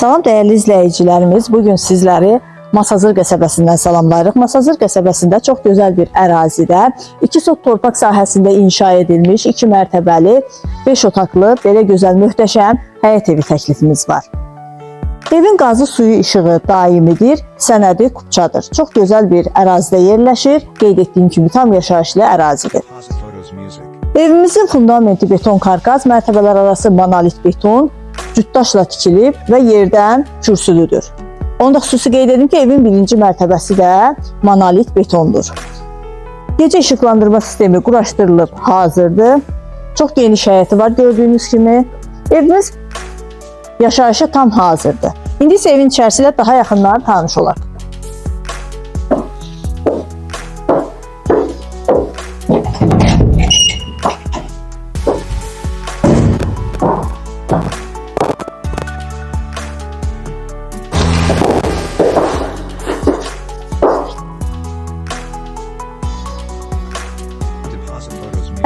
Salam dəyərli izləyicilərimiz, bu gün sizləri Masazır qəsəbəsindən salamlayırıq. Masazır qəsəbəsində çox gözəl bir ərazidə 2 sot torpaq sahəsində inşa edilmiş 2 mərtəbəli 5 otaqlı belə gözəl möhtəşəm həyət evi təklifimiz var. Evin qazı suyu işığı daimidir, sənədi kupçadır. Çox gözəl bir ərazidə yerləşir. Qeyd etdiyim kimi tam yaşayışlı ərazidir. Evimizin fundamenti beton karkas, mərtəbələr arası monolit beton, cütdaşla tikilib və yerdən kürsülüdür. Onu da xüsusi qeyd edim ki, evin birinci mərtəbəsi də monolit betondur. Gecə işıqlandırma sistemi quraşdırılıb hazırdır. Çox geniş həyəti var gördüyünüz kimi. Evimiz yaşayışa tam hazırdır. İndi isə evin içərisi ilə daha yaxından tanış olaq.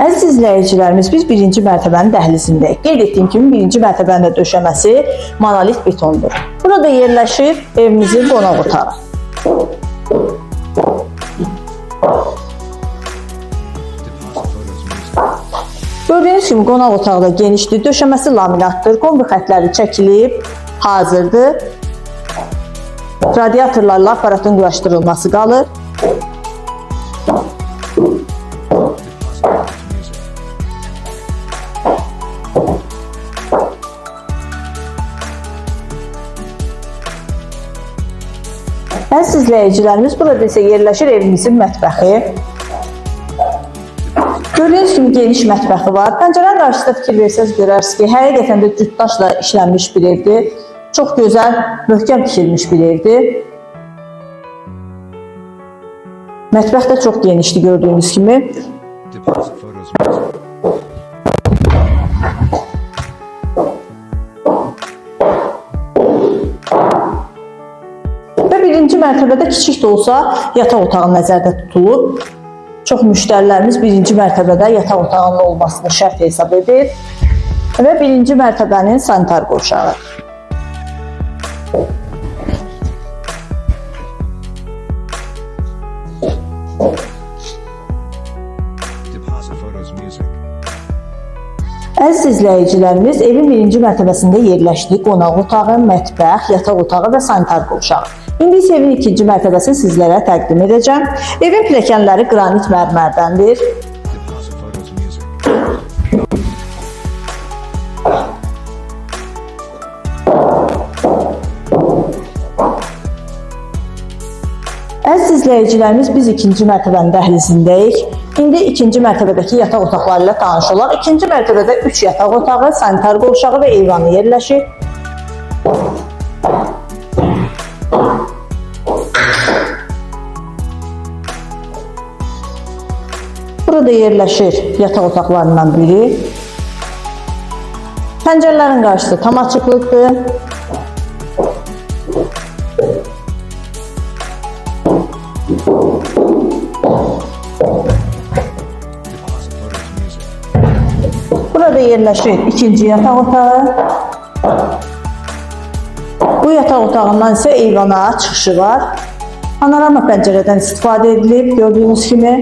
Əziz izləyicilərimiz, biz birinci mərtəbənin dəhlizindəyik. Qeyd etdiyim kimi birinci mərtəbənin də döşəməsi monolit betondur. Burada yerləşir evimizin qonaq otağı. Gördüyünüz kimi qonaq otağı da genişdir. Döşəməsi laminatdır. Kombi xətləri çəkilib, hazırdır. Radiatorlarla aparatın quraşdırılması qalır. Əziz izləyicilərimiz, burada isə yerləşir evimizin mətbəxi. Gördüyünüz kimi geniş mətbəxi var. Pəncərənin qarşısında fikir versəz görərsiniz ki, həqiqətən də cütdaşla işlənmiş bir evdir. Çox gözəl, möhkəm tikilmiş bir evdir. Mətbəx də çox genişdir gördüyünüz kimi. Mərtəbədə kiçik də olsa yataq otağı nəzərdə tutulub. Çox müştərilərimiz birinci mərtəbədə yataq otağının olmasını şərt hesab edir. Və birinci mərtəbənin sanitar qovşağı. Əziz izləyicilərimiz, evin birinci mərtəbəsində yerləşdiyi qonaq otağı, mətbəx, yataq otağı və sanitar qovşağı. İndi evin ikinci mərtəbəsini sizlərə təqdim edəcəm. Evin pilləkənləri qranit mərmərdəndir. Əziz izləyicilərimiz, biz ikinci mərtəbənin dəhlizindəyik. İndi ikinci mərtəbədəki yataq otaqları ilə tanış olaq. İkinci mərtəbədə 3 yataq otağı, sanitar qovşağı və eyvanı yerləşir. Burada yerləşir yataq otaqlarından biri. Pəncərələrin qarşısı tam açıqlıqdır. Burada yerləşir ikinci yataq otağı. Bu yataq otağından isə eyvana çıxışı var. Panorama pəncərədən istifadə edilib gördüyünüz kimi.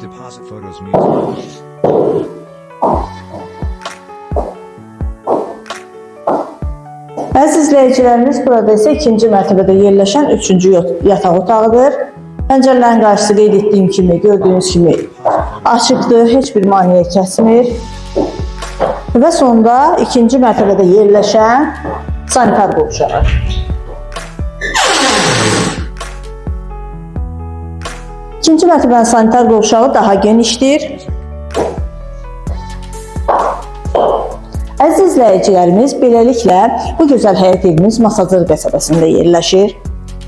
Deposit photos music. Əziz izləyicilərimiz, burada isə ikinci mərtəbədə yerləşən üçüncü yat- yataq otağıdır. Pəncərələrin qarşısı qeyd etdiyim kimi, gördüyünüz kimi açıqdır, heç bir maneə kəsmir. Və sonda ikinci mərtəbədə yerləşən sanitar qovşağı. İkinci mərtəbənin sanitar qovşağı daha genişdir. Əziz izləyicilərimiz, beləliklə bu gözəl həyət evimiz Masazır qəsəbəsində yerləşir.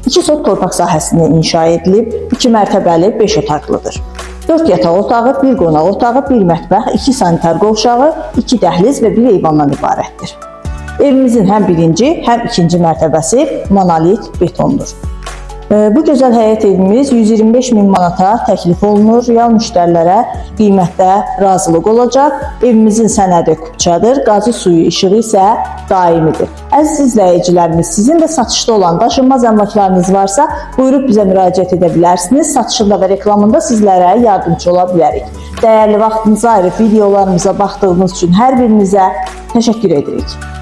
2 sot torpaq sahəsində inşa edilib, 2 mərtəbəli 5 otaqlıdır. 4 yataq otağı, 1 qonaq otağı, 1 mətbəx, 2 sanitar qovşağı, 2 dəhliz və 1 eyvandan ibarətdir. Evimizin həm birinci, həm ikinci mərtəbəsi monolit betondur. E, Bu gözəl həyət evimiz 125 min manata təklif olunur. Real müştərilərə qiymətdə razılıq olacaq. Evimizin sənədi kupçadır, qazı suyu işığı isə daimidir. Əziz izləyicilərimiz, sizin də satışda olan daşınmaz əmlaklarınız varsa, buyurub bizə müraciət edə bilərsiniz. Satışında və reklamında sizlərə yardımcı ola bilərik. Dəyərli vaxtınızı ayırıb videolarımıza baxdığınız üçün hər birinizə təşəkkür edirik.